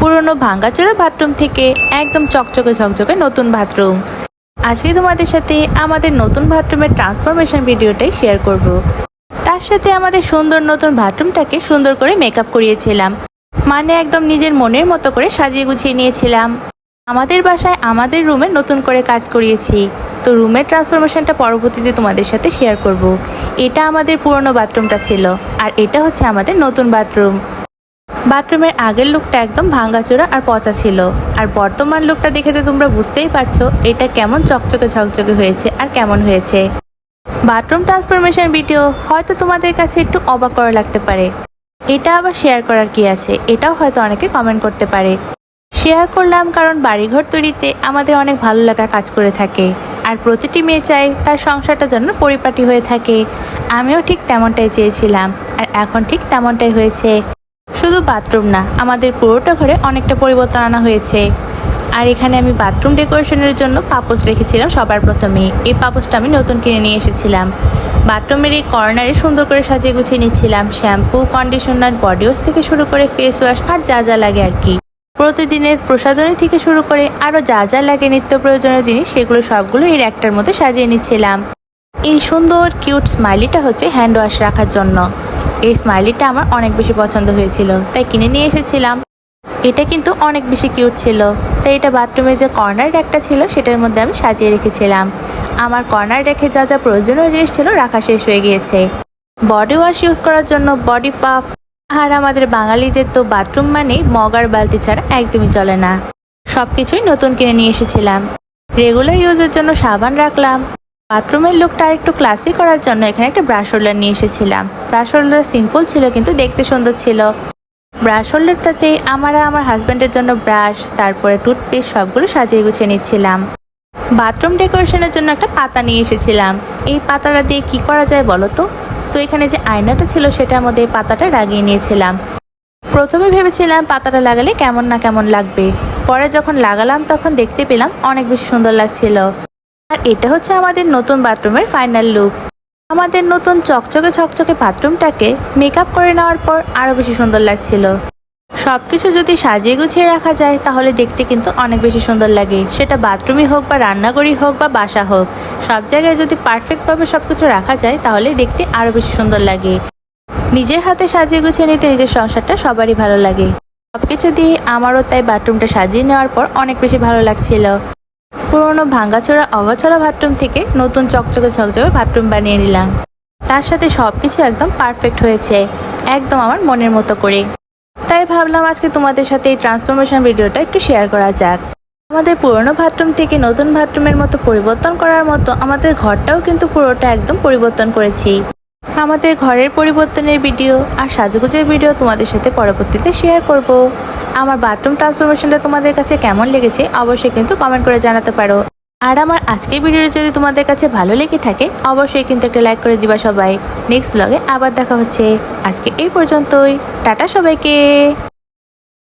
পুরনো ভাঙ্গাচোরা বাথরুম থেকে একদম চকচকে ঝকঝকে নতুন বাথরুম। আজকে তোমাদের সাথে আমাদের নতুন বাথরুমের ট্রান্সফরমেশন ভিডিওটাই শেয়ার করব। তার সাথে আমাদের সুন্দর নতুন বাথরুমটাকে সুন্দর করে মেকআপ করিয়েছিলাম। মানে একদম নিজের মনের মতো করে সাজিয়ে গুছিয়ে নিয়েছিলাম। আমাদের বাসায় আমাদের রুমে নতুন করে কাজ করিয়েছি। তো রুমের ট্রান্সফরমেশনটা পরবর্তীতে তোমাদের সাথে শেয়ার করব। এটা আমাদের পুরনো বাথরুমটা ছিল। আর এটা হচ্ছে আমাদের নতুন বাথরুম। বাথরুমের আগের লুকটা একদম ভাঙ্গাচোরা আর পচা ছিল। আর বর্তমান লুকটা দেখে তো তোমরা বুঝতেই পারছ, এটা কেমন চকচকে ঝকঝকে হয়েছে আর কেমন হয়েছে। বাথরুম ট্রান্সফরমেশন ভিডিও হয়তো তোমাদের কাছে একটু অবাক করা লাগতে পারে। এটা আবার শেয়ার করার কি আছে, এটাও হয়তো অনেকে কমেন্ট করতে পারে। শেয়ার করলাম কারণ বাড়িঘর তৈরিতে আমাদের অনেক ভালো লাগা কাজ করে থাকে। আর প্রতিটি মেয়ে চায় তার সংসারটা যেন পরিপাটি হয়ে থাকে। আমিও ঠিক তেমনটাই চেয়েছিলাম, আর এখন ঠিক তেমনটাই হয়েছে। শুধু বাথরুম না, আমাদের পুরোটা ঘরে অনেকটা পরিবর্তন আনা হয়েছে। আর এখানে আমি বাথরুম ডেকোরেশনের জন্য পাপোস রেখেছিলাম সবার প্রথমে এই পাপোসটা আমি নতুন কিনে নিয়ে এসেছিলাম। বাথরুমের এই কর্নারে সুন্দর করে সাজিয়ে গুছিয়ে নিচ্ছিলাম। শ্যাম্পু, কন্ডিশনার, বডি ওয়াশ থেকে শুরু করে ফেস ওয়াশ আর যা যা লাগে আর কি। প্রতিদিনের প্রসাধনী থেকে শুরু করে আরও যা যা লাগে নিত্য প্রয়োজনীয় জিনিস, সেগুলো সবগুলো এই একটার মধ্যে সাজিয়ে নিচ্ছিলাম। এই সুন্দর, কিউট স্মাইলিটা হচ্ছে হ্যান্ড ওয়াশ রাখার জন্য। এই স্মাইলিটা আমার অনেক বেশি পছন্দ হয়েছিল, তাই কিনে নিয়ে এসেছিলাম। এটা কিন্তু অনেক বেশি কিউট ছিল, তাই এটা বাথরুমে যে কর্নার র্যাকটা ছিল, সেটার মধ্যে আমি সাজিয়ে রেখেছিলাম। আমার কর্নার রেখে যা যা প্রয়োজনীয় জিনিস ছিল, রাখা শেষ হয়ে গিয়েছে। বডি ওয়াশ ইউজ করার জন্য বডি পাফ আর আমাদের বাঙালিদের তো বাথরুম মানেই মগার বালতি ছাড়া একদমই চলে না। সব কিছুই নতুন কিনে নিয়ে এসেছিলাম। রেগুলার ইউজের জন্য সাবান রাখলাম। বাথরুমের লুকটা একটু ক্লাসি করার জন্য এখানে একটা ব্রাশ হোল্ডার নিয়ে এসেছিলাম। ব্রাশ হোল্ডার সিম্পল ছিল, কিন্তু দেখতে সুন্দর ছিল। ব্রাশ হোল্ডারটাতে আমার আমার হাজব্যান্ডের জন্য ব্রাশ তারপরে টুথপেস্ট সবগুলো সাজিয়ে গুছিয়ে নিচ্ছিলাম। বাথরুম ডেকোরেশনের জন্য একটা পাতা নিয়ে এসেছিলাম। এই পাতাটা দিয়ে কি করা যায় বলো তো? তো এখানে যে আয়নাটা ছিল সেটার মধ্যে পাতাটা লাগিয়ে নিয়েছিলাম। প্রথমে ভেবেছিলাম পাতাটা লাগালে কেমন না কেমন লাগবে। পরে যখন লাগালাম তখন দেখতে পেলাম অনেক বেশি সুন্দর লাগছিল। আর এটা হচ্ছে আমাদের নতুন বাথরুমের ফাইনাল লুক আমাদের নতুন চকচকে চকচকে বাথরুমটাকে মেকআপ করে নেওয়ার পর আরও বেশি সুন্দর লাগছিল। সব কিছু যদি সাজিয়ে গুছিয়ে রাখা যায়, তাহলে দেখতে কিন্তু অনেক বেশি সুন্দর লাগে। সেটা বাথরুমই হোক বা রান্নাঘরই হোক বা বাসা হোক, সব জায়গায় যদি পারফেক্টভাবে সব কিছু রাখা যায়, তাহলে দেখতে আরও বেশি সুন্দর লাগে। নিজের হাতে সাজিয়ে গুছিয়ে নিতে নিজের সংসারটা সবারই ভালো লাগে। সব কিছু দিয়ে আমারও তাই বাথরুমটা সাজিয়ে নেওয়ার পর অনেক বেশি ভালো লাগছিল। পুরোনো ভাঙ্গাচোরা অগোছাড়া বাথরুম থেকে নতুন চকচকে ঝকঝকে বাথরুম বানিয়ে নিলাম। তার সাথে সব কিছু একদম পারফেক্ট হয়েছে, একদম আমার মনের মতো করে। তাই ভাবলাম আজকে তোমাদের সাথে এই ট্রান্সফরমেশন ভিডিওটা একটু শেয়ার করা যাক। আমাদের পুরনো বাথরুম থেকে নতুন বাথরুমের মতো পরিবর্তন করার মতো আমাদের ঘরটাও কিন্তু পুরোটা একদম পরিবর্তন করেছি। আমাদের ঘরের পরিবর্তনের ভিডিও আর সাজুগুজের ভিডিও তোমাদের সাথে পরবর্তীতে শেয়ার করব। আমার বাথরুম ট্রান্সফরমেশনটা তোমাদের কাছে কেমন লেগেছে অবশ্যই কিন্তু কমেন্ট করে জানাতে পারো। আর আমার আজকের ভিডিওটা যদি তোমাদের কাছে ভালো লেগে থাকে, অবশ্যই কিন্তু একটা লাইক করে দিবা সবাই। নেক্সট ব্লগে আবার দেখা হচ্ছে। আজকে এই পর্যন্তই। টাটা সবাইকে।